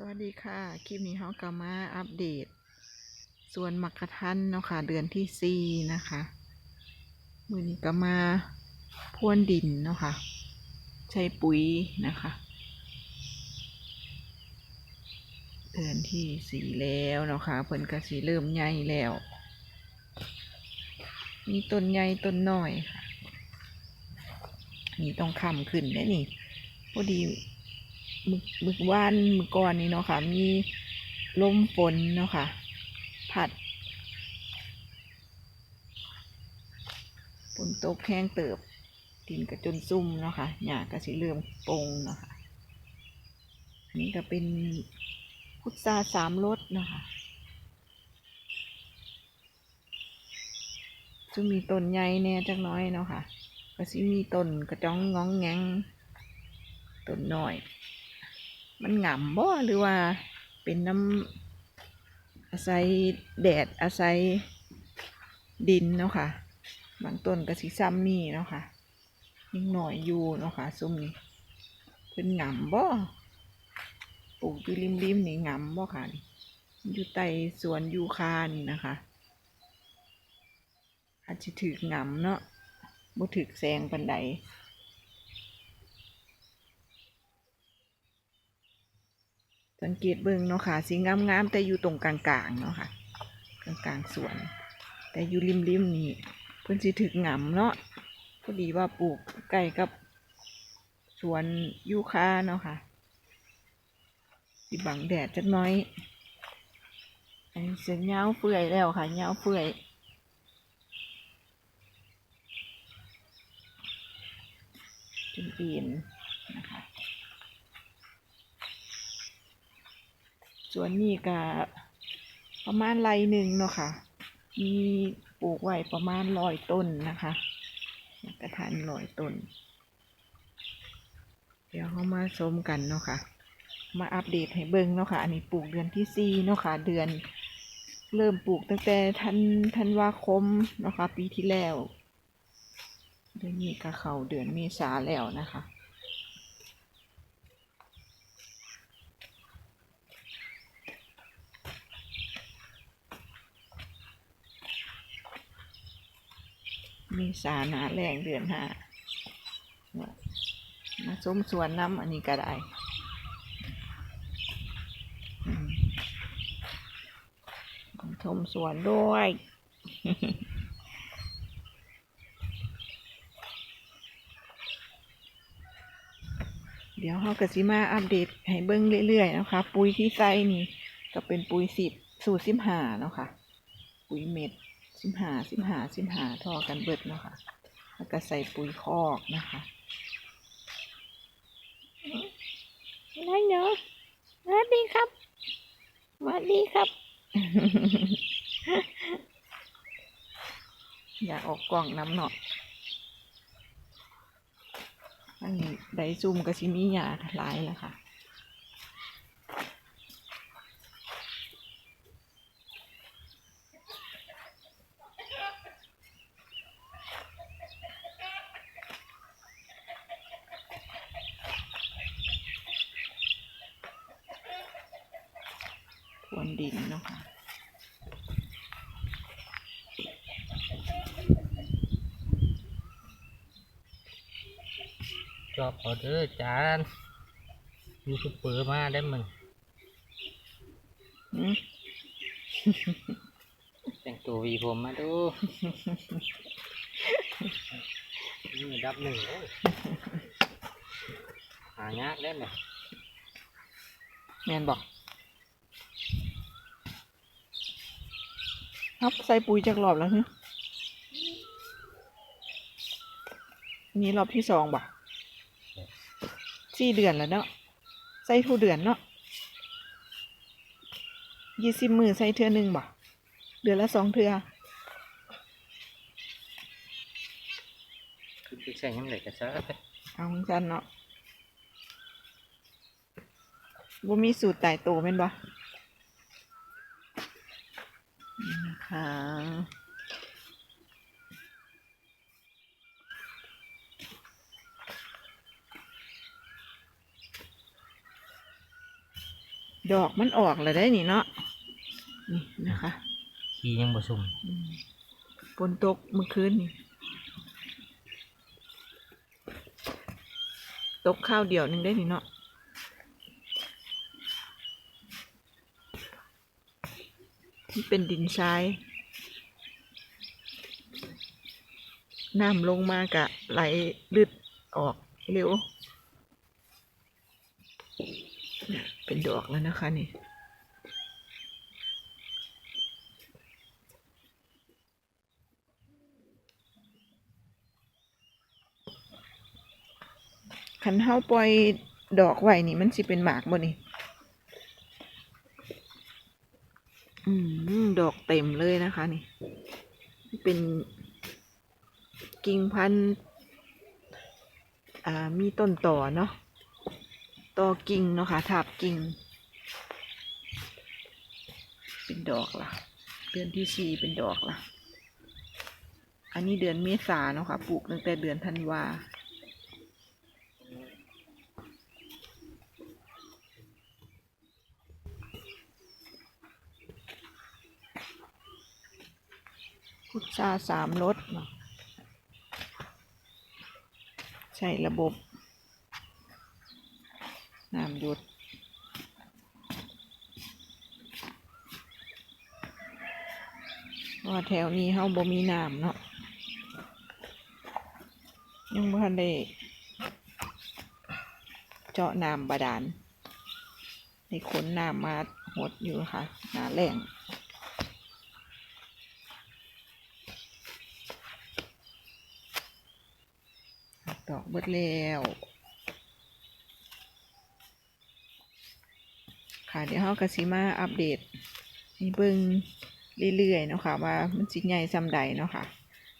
สวัสดีค่ะ คลิปนี้เขาก็มาอัปเดต ส่วนมักกะทันเนาะค่ะ เดือนที่สี่นะคะ มือนี้ก็มาพ่วนดินเนาะค่ะ ใช้ปุ๋ยนะคะ เดือนที่สี่แล้วเนาะค่ะเพิ่นก็สีเริ่มใหญ่แล้ว มีต้นใหญ่ต้นน้อยค่ะ นี่ต้องคำขึ้นได้นี่พอดี มึกมึกว่านมึกก่อนนี่เนาะค่ะ มีลมฝนเนาะค่ะ ผัดฝนตกแห้งเติบ ดินก็จนซุ่มเนาะค่ะหญ้าก็สิเริ่มปงเนาะค่ะอันนี้ก็เป็นพุทราสามรสเนาะค่ะซึ่งมีต้นใหญ่แน่จักน้อยเนาะค่ะก็สิมีต้นกระจ้องง้องแงงต้นน้อย มันหง่ำบ่หรือว่าเป็นน้ำอาศัยแดดอาศัยดินเนาะค่ะ บางต้นก็สิซ้ำนี่เนาะค่ะยังหน่อยอยู่เนาะค่ะซุ่มนี้เป็นหง่ำบ่ปลูกอยู่ริมริมๆนี่หง่ำบ่ค่ะนี่อยู่ใต้สวนยูคานี่นะคะ อาจจะถือหง่ำเนาะบ่ถึกแสงปันใด สังเกตเบิ่งเนาะค่ะสีงามๆแต่อยู่ตรงกลางๆเนาะค่ะ กลางๆสวน แต่อยู่ริมๆนี่เพิ่นสิถึกหงำเนาะพอดีว่าปลูกใกล้กับสวนยูคาเนาะค่ะสิบังแดดจักน้อย อันสีเสียงยาเฟื่อยแล้วค่ะยาเฟื่อยเป็นปีนนะคะ ส่วนนี้ก็ประมาณไรหนึ่งเนาะค่ะ มีปลูกไว้ประมาณร้อยต้นนะคะกระถานร้อยต้น เดี๋ยวเขามาชมกันเนาะค่ะ มาอัปเดตให้เบิ่งเนาะค่ะ อันนี้ปลูกเดือนที่สี่เนาะค่ะ เดือน เริ่มปลูกตั้งแต่ธันธันวาคมเนาะค่ะ ปีที่แล้ว เดือนนี้ก็เข้าเดือนเมษาแล้วนะคะ มษาหนาแรงเดือนห้ามาส้มสวนน้ำอันนี้ก็ได้ชมสวนด้วยเดี๋ยวเราก็สิมาอัปเดตให้เบิ้งเรื่อยๆนะคะ ปุ๋ยที่ใส่นี่ก็เป็นปุ๋ยสิบสูตรสิบหาเนาะค่ะปุ๋ยเม็ด สิบหาสิบหาสิบหาทอกันเบิดเนาะค่ะ แล้วก็ใส่ปุ๋ยคอกนะคะอะไรเนาะสวัสดีครับสวัสดีครับ อยากออกกล่องน้ำเนาะอันนี้ไดซูมกับชิมิยาหลายแล้วค่ะ นดินเนาะค่ะจอบเอาเด้อจานยูทูบเบอร์มาได้มึงอืมแต่งตัววีผมมาดูนี่ดับหนึ่งโอ้ยหายากได้ไหมแมนบอก ครับใส่ปุ๋ยจากรอบแล้วฮึนี่รอบที่สองบ่สี่เดือนแล้วเนาะใส่ทุกเดือนเนาะยี่สิบมือใส่เทือหนึ่งบ่เดือนละสองเทือคือไปใส่ยังไงกันซะเอาของฉันเนาะว่ามีสูตรตายตัวแม่นบ่นี่นะคะ ดอกมันออกแล้วได้นี่เนาะนี่นะคะขี้ยังบ่ซุ่มอืมฝนตกเมื่อคืนนี่ตกข้าวเดียวหนึงได้นี่เนาะที่เป็นดินทรายน้ำลงมากะไหลลึดออกเร็ว เนี่ยเป็นดอกแล้วนะคะนี่คันเฮาปล่อยดอกไว้นี่มันสิเป็นหมากบ่นี่อืมดอกเต็มเลยนะคะนี่ เป็นกิ่งพันธุ์อ่ามีต้นต่อเนาะ ตอกิ่งเนาะค่ะถาบกิ่ง เป็นดอกล่ะ เดือนที่สี่เป็นดอกล่ะ อันนี้เดือนเมษาเนาะค่ะ ปลูกตั้งแต่เดือนธันวาพุทราสามรสเนาะใช้ระบบ น้ำหยดเพราะว่าแถวนี้เฮาบ่มีน้ำเนาะยังบ่ทันได้เจาะน้ำบาดาลในขนน้ำมาหดอยู่ค่ะหนาแรงดอกเบิดแล้ว ค่ะ เดี๋ยวเรากสิมาอัปเดตให้เบิ่งเรื่อยๆเนาะค่ะว่ามันสิใหญ่ซำใดเนาะค่ะ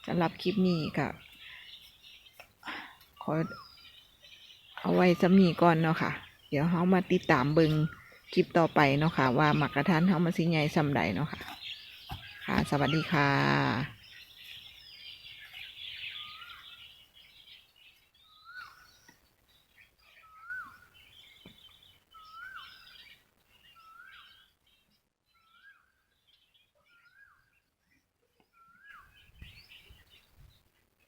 สำหรับคลิปนี้ก็ขอเอาไว้สำนีก่อนเนาะค่ะ เดี๋ยวเรามาติดตามเบิ่งคลิปต่อไปเนาะค่ะ ว่าหมักกระทันเขามันสิใหญ่ซำใดเนาะค่ะ ค่ะ สวัสดีค่ะ